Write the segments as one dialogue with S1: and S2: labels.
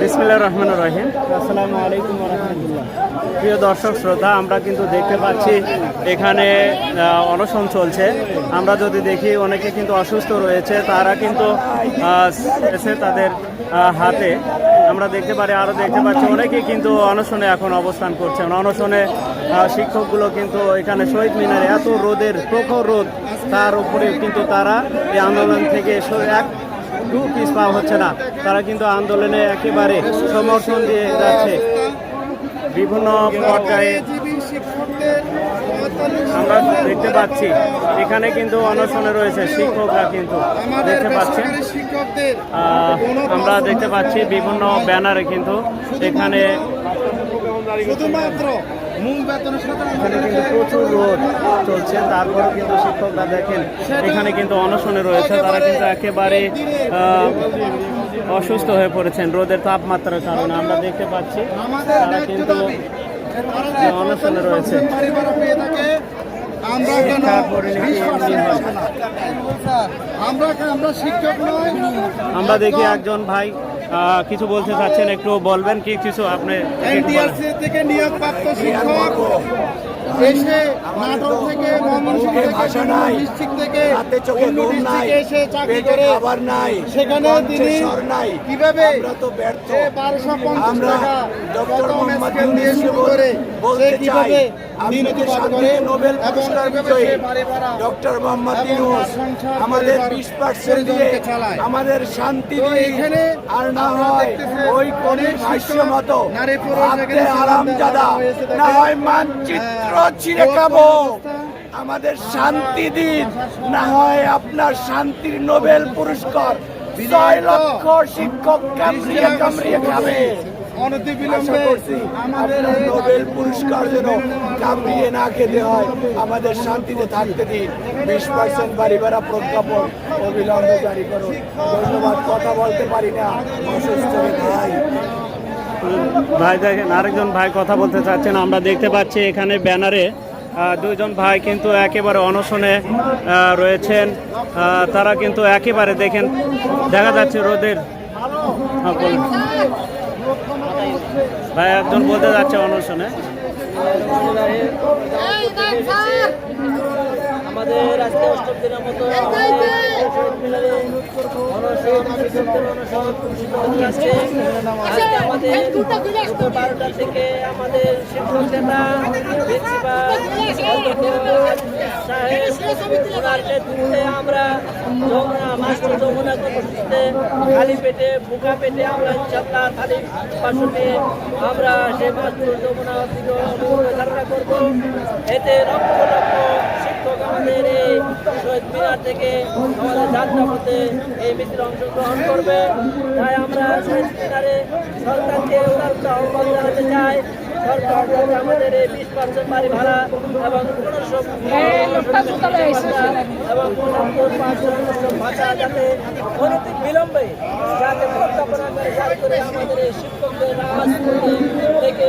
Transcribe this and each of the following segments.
S1: বিসমিল্লাহ রহমান রহিম। আসসালামু আলাইকুম রহমতুল্লাহ। প্রিয় দর্শক, শ্রোতা, আমরা কিন্তু দেখতে পাচ্ছি এখানে অনশন চলছে। আমরা যদি দেখি, অনেকে কিন্তু অসুস্থ রয়েছে, তারা কিন্তু এসে তাদের হাতে। আমরা দেখতে পারি আরও দেখতে পাচ্ছি অনেকেই কিন্তু অনশনে এখন অবস্থান করছেন। অনশনে শিক্ষকগুলো কিন্তু এখানে শহীদ মিনারে, এত রোদের প্রখর রোদ, তার উপরে কিন্তু তারা এই আন্দোলন থেকে এক একটু পাওয়া হচ্ছে না। তারা কিন্তু আন্দোলনে একেবারে সমর্থন দিয়ে যাচ্ছে। বিভিন্ন পর্যায়ে আমরা দেখতে পাচ্ছি, এখানে কিন্তু অনশনে রয়েছে শিক্ষকরা কিন্তু দেখতে পাচ্ছেন। আমরা দেখতে পাচ্ছি বিভিন্ন ব্যানারে কিন্তু এখানে
S2: শুধুমাত্র
S1: এখানে কিন্তু প্রচুর রোদ চলছে তারপরে কিন্তু শিক্ষকরা দেখেন এখানে কিন্তু অনশনে রয়েছে তারা কিন্তু একেবারে অসুস্থ হয়ে পড়েছেন রোদের তাপমাত্রার কারণে আমরা দেখতে পাচ্ছি তারা কিন্তু অনশনে রয়েছে।
S2: আমরা? আমরা আমরা শিক্ষক নয়
S1: আমরা দেখি একজন ভাই কিছু বলতে চাচ্ছেন একটু বলবেন কি কিছু আপনি?
S2: থেকে নিয়োগপ্রাপ্ত শিক্ষক এসে নাটোর থেকে ময়মনসিংহ থেকে ডিস্ট্রিক্ট থেকে
S3: হাতে চোখে
S2: অন্য ডিস্ট্রিক্টে এসে চাকরি করে
S3: খাবার নাই।
S2: সেখানে তিনি কীভাবে বারোশো পঞ্চাশ টাকা
S3: ডক্টর মোহাম্মদ
S2: দিয়ে শুরু করে সে কীভাবে
S3: নোবেল পুরস্কার বিজয়ী। ডক্টর মোহাম্মদ ইউনুস আমাদের বিশ পার্সেন্ট দিয়ে আমাদের শান্তি
S2: এখানে
S3: আর না হয় ওই কোন
S2: অনেক
S3: ভাষ্য মতো আরামজাদা না হয় মানচিত্র।
S2: হ্যাঁ,
S3: ছিঁড়ে খাব। আমাদের শান্তি দিন। না হয় আপনার শান্তির নোবেল পুরস্কার। ছয় লক্ষ শিক্ষক কামড়িয়ে কামড়িয়ে খাবে। নোবেল পুরস্কার যেন কামড়িয়ে না খেতে হয়। আমাদের শান্তিতে থাকতে দিন। বিশ পার্সেন্ট বাড়ি ভাড়া প্রজ্ঞাপন অবিলম্বে জারি করুন। ধন্যবাদ কথা বলতে পারি না। অসুস্থ ভাই
S1: ভাই দেখেন আরেকজন ভাই কথা বলতে চাচ্ছেন। আমরা দেখতে পাচ্ছি এখানে ব্যানারে আহ, দুইজন ভাই কিন্তু একেবারে অনশনে রয়েছেন। তারা কিন্তু একেবারে দেখেন দেখা যাচ্ছে রোদের ভাই একজন বলতে যাচ্ছে অনশনে।
S4: আমাদের আজকে অষ্টম দিনের মতো আমাদের বারোটা আমাদের শিক্ষক আমরা মাস্টার যমুনা কর্মসূচিতে খালি পেটে বুকা পেটে আমরা ইনশাল্লাহ খালি নিয়ে আমরা সেই মাস্টার যমুনা ধারণা করব এতে লক্ষ লক্ষ আমাদের এই শহীদ মিনার থেকে আমাদের যাত্রা পথে এই মিছিলে অংশগ্রহণ করবে। তাই আমরা শহীদ মিনারে সরকারকে উদারতা আহ্বান জানাতে চাই। আমাদের এই বিশ পার্সেন্ট বাড়ি ভাড়া এবং পনেরোশো যাতে আমাদের শিক্ষকদের রাজনীতি থেকে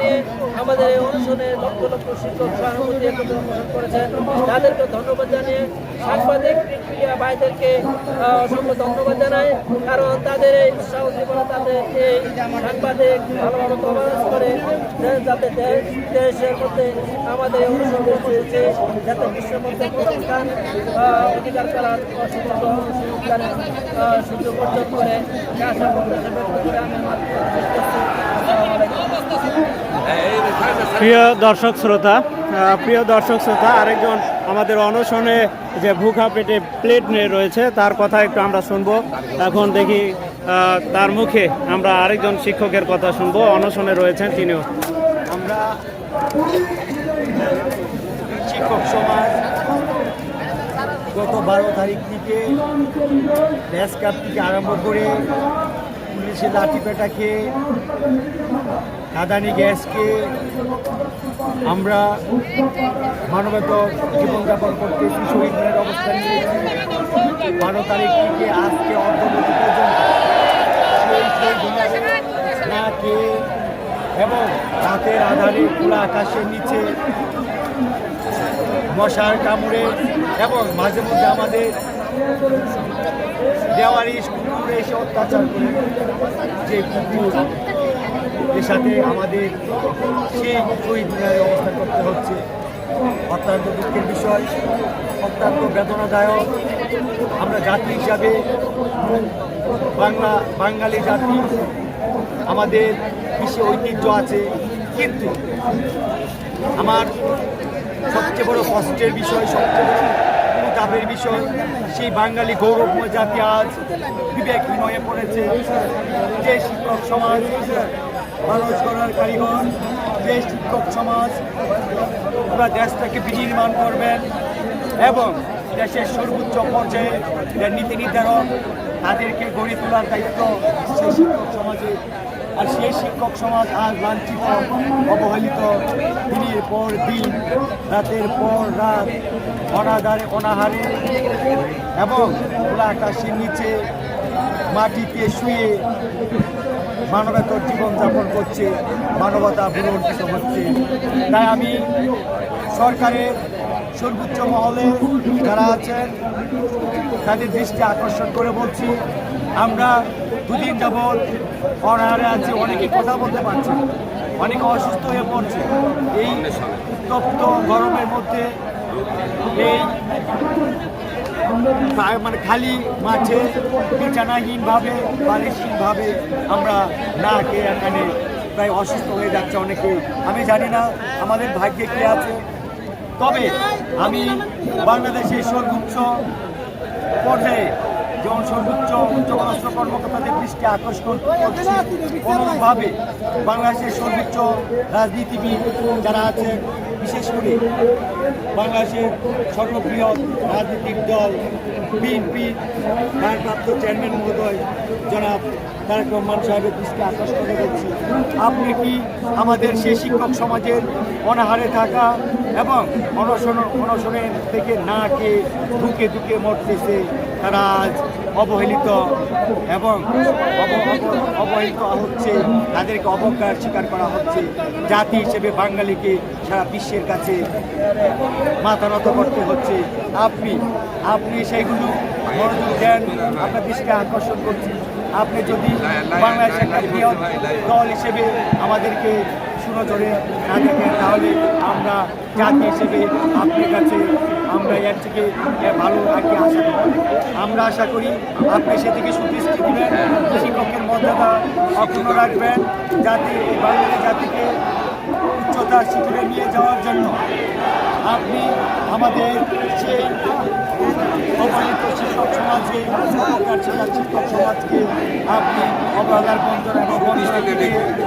S4: জানিয়ে আমাদের অনুষ্ঠানে লক্ষ লক্ষ শিক্ষক, সহানুভূতি করেছেন। তাদেরকে ধন্যবাদ জানিয়ে সাংবাদিক মিডিয়া ভাইদেরকে অসংখ্য ধন্যবাদ জানাই। কারণ তাদের এই উৎসাহ জীবনে তাদের এই সাংবাদিক ভালোভাবে কভারেজ করে যাতে দেশ, দেশের মধ্যে আমাদের অনুষ্ঠান কর্মসূচি যাতে বিশ্বের মধ্যে প্রতিষ্ঠান অধিকার করার সুযোগ অর্জন করে। আশা করে আমি আমার
S1: প্রিয় দর্শক শ্রোতা প্রিয় দর্শক শ্রোতা, আরেকজন আমাদের অনশনে যে ভুখা পেটে প্লেট নিয়ে রয়েছে, তার কথা একটু আমরা শুনব। এখন দেখি তার মুখে আমরা আরেকজন শিক্ষকের কথা শুনব। অনশনে রয়েছেন তিনিও।
S3: আমরা শিক্ষক সমাজ গত বারো তারিখ থেকে ব্যাস কাপ থেকে আরম্ভ করে পুলিশের লাঠি পেটাকে কাদানি গ্যাসকে আমরা মানবত জীবনযাপন করতেছি শহীদের অবস্থান নিয়েছি। বারো তারিখ থেকে আজকে অর্ধবতী পর্যন্ত খেয়ে এবং রাতের আধারে খোলা আকাশের নিচে মশার কামড়ে এবং মাঝে মধ্যে আমাদের দেওয়ারি কুকুরে এসে অত্যাচার করে যে কুকুর এর সাথে আমাদের সেই শহীদ মিনারে অবস্থান করতে হচ্ছে। অত্যন্ত দুঃখের বিষয়, অত্যন্ত বেদনাদায়ক। আমরা জাতি হিসাবে বাংলা, বাঙালি জাতি, আমাদের কৃষি ঐতিহ্য আছে। কিন্তু আমার সবচেয়ে বড় কষ্টের বিষয়, সবচেয়ে অনুতাপের বিষয়, সেই বাঙালি গৌরবময় জাতি আজ বিবেকহীন হয়ে পড়েছে। যে শিক্ষক সমাজ মানুষ করার কারিগর যে শিক্ষক সমাজ ওরা দেশটাকে বিনির্মাণ করবেন এবং দেশের সর্বোচ্চ পর্যায়ে নীতি নির্ধারণ, তাদেরকে গড়ে তোলার দায়িত্ব সেই শিক্ষক সমাজে। আর সেই শিক্ষক সমাজ আজ লাঞ্ছিত, অবহেলিত, দিনের পর দিন, রাতের পর রাত অনাদারে অনাহারে এবং খোলা আকাশের নিচে মাটিতে শুয়ে মানবতার জীবনযাপন করছে, মানবতা বিবর্তিত হচ্ছে তাই আমি সরকারের সর্বোচ্চ মহলে যারা আছেন, তাদের দৃষ্টি আকর্ষণ করে বলছি, আমরা দুদিন যাবৎ অনাহারে আছি, অনেকে কথা বলতে পারছি অনেকে অসুস্থ হয়ে পড়ছে। এই উত্তপ্ত গরমের মধ্যে এই মানে খালি মাঠে বিছানাহীনভাবে, বালিশহীনভাবে আমরা না খেয়ে এখানে প্রায় অসুস্থ হয়ে যাচ্ছে অনেকে। আমি জানি না আমাদের ভাগ্যে কে আছে। তবে আমি বাংলাদেশের সর্বোচ্চ পর্যায়ে যেমন সর্বোচ্চ উচ্চপদস্থ কর্মকর্তাদের দৃষ্টি আকর্ষণ কোনোভাবে বাংলাদেশের সর্বোচ্চ রাজনীতিবিদ যারা আছেন বিশেষ করে বাংলাদেশের সর্বপ্রিয় রাজনৈতিক দল, বিএনপি, ভারপ্রাপ্ত চেয়ারম্যান মহোদয়, জনাব তারেক রহমান সাহেবের দৃষ্টি আকর্ষণ করছি আপনি কি আমাদের সেই শিক্ষক সমাজের অনাহারে থাকা এবং অনশন, অনশনের থেকে না খেয়ে ঢুকে ঢুকে মরতেছে, তারা আজ অবহেলিত এবং অব- অব- অবহেলিত হচ্ছে তাদেরকে অবজ্ঞার স্বীকার করা হচ্ছে। জাতি হিসেবে বাঙালিকে সারা বিশ্বের কাছে মাথা নত করতে হচ্ছে। আপনি আপনি সেইগুলো মনোযোগ দেন আপনার দৃষ্টি আকর্ষণ করছি। আপনি যদি বাংলাদেশের একটা বৃহৎ দল হিসেবে আমাদেরকে সুনজরে না দেখেন তাহলে আমরা জাতি হিসেবে আপনার কাছে আমরা এর থেকে ভালো আগে আশা করি। আমরা আশা করি আপনি সেদিকে সুদৃষ্টি দেবেন শিক্ষকের মর্যাদা অক্ষুণ্ণ রাখবেন যাতে বাঙালি জাতিকে উচ্চতার শিখরে নিয়ে যাওয়ার জন্য আপনি আমাদের সেই অবহেলিত শিক্ষক সমাজকে উপকার ছেড়া শিক্ষক সমাজকে আপনি অবহেলার বন্ধন এবং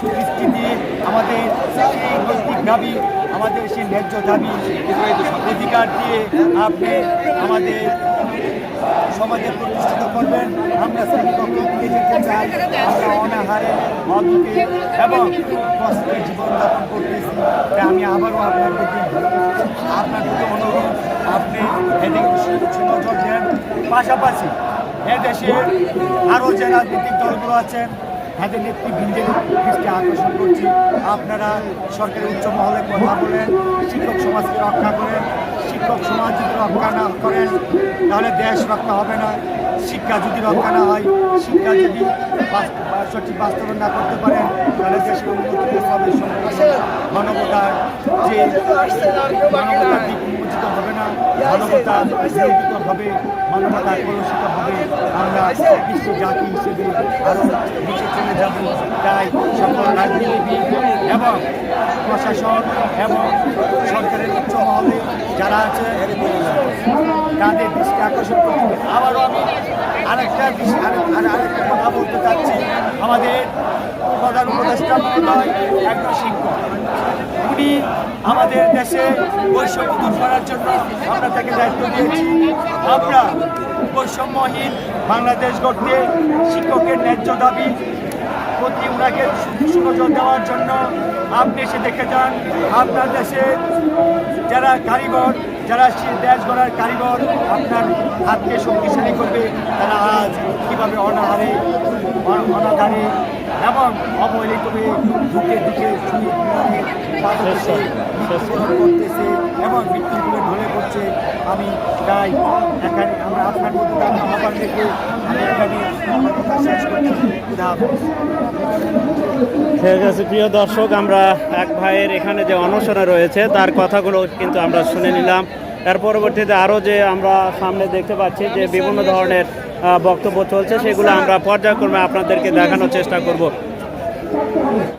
S3: সুদৃষ্টি দিয়ে আমাদের সেই নৈতিক দাবি, আমাদের সেই ন্যায্য দাবি, অধিকার দিয়ে আপনি আমাদের সমাজে প্রতিষ্ঠিত করবেন। আমরা যেতে চাই, আমরা অনাহারে অদুকে এবং কষ্টে জীবনযাপন করতেছি, তাই আমি আবারও আপনার প্রতি আপনার প্রতি অনুরোধ, আপনি এদিকে সুদৃষ্টি নজর দেন পাশাপাশি এদেশের আরও যে রাজনৈতিক দলগুলো আছেন, তাদের নেতৃবৃন্দের দৃষ্টি আকর্ষণ করছি। আপনারা সরকারের উচ্চ মহলে কথা বলেন, শিক্ষক সমাজকে রক্ষা করেন শিক্ষক সমাজ যদি রক্ষা না করেন, তাহলে দেশ রক্ষা হবে না, শিক্ষা যদি রক্ষা না হয়, শিক্ষা যদি সঠিক বাস্তবায়ন না করতে পারেন, তাহলে দেশের উন্নতি হবে মানবতার যে মানবতার দিক উন্মোচিত হবে না, মানবতা নিয়োজিত হবে, মানবতা কলুষিত হবে। আমরা বিশ্ব জাতি হিসেবে আরও নিচে চলে যাব। তাই সকল রাজনীতিবিদ এবং প্রশাসন এবং সরকারের উচ্চ মহলে যারা আছে তাদের দৃষ্টি আকর্ষণ করতে। আবারও আমি আরেকটা আরেকটা কথা বলতে চাচ্ছি। আমাদের প্রধান উপদেষ্টা মহোদয় একজন শিক্ষক। উনি আমাদের দেশে বৈষম্য দূর করার জন্য আমরা তাকে দায়িত্ব দিয়েছি। আমরা বৈষম্যহীন বাংলাদেশ গড়তে শিক্ষকের ন্যায্য দাবি, প্রতি ওনাকে সুনজর দেওয়ার জন্য আপনি এসে দেখে যান। আপনার দেশে যারা কারিগর, যারা দেশ গড়ার কারিগর, আপনার হাতকে শক্তিশালী করবে, তারা আজ কীভাবে অনাহারে অনাহারে এবং অবহেলিতভাবে ঢুকে ঢুকে করতেছে এবং মৃত্যুগুলো ঢলে পড়ছে। আমি তাই এখানে আমরা আপনার মধ্যে আহ্বান রেখে আমি এখানে আমার কথা শেষ করছি।
S1: ঠিক আছে প্রিয় দর্শক আমরা এক ভাইয়ের এখানে যে অনশনে রয়েছে তার কথাগুলো কিন্তু আমরা শুনে নিলাম। তার পরবর্তীতে আরও যে আমরা সামনে দেখতে পাচ্ছি যে বিভিন্ন ধরনের বক্তব্য চলছে সেগুলো আমরা পর্যায়ক্রমে আপনাদেরকে দেখানোর চেষ্টা করব।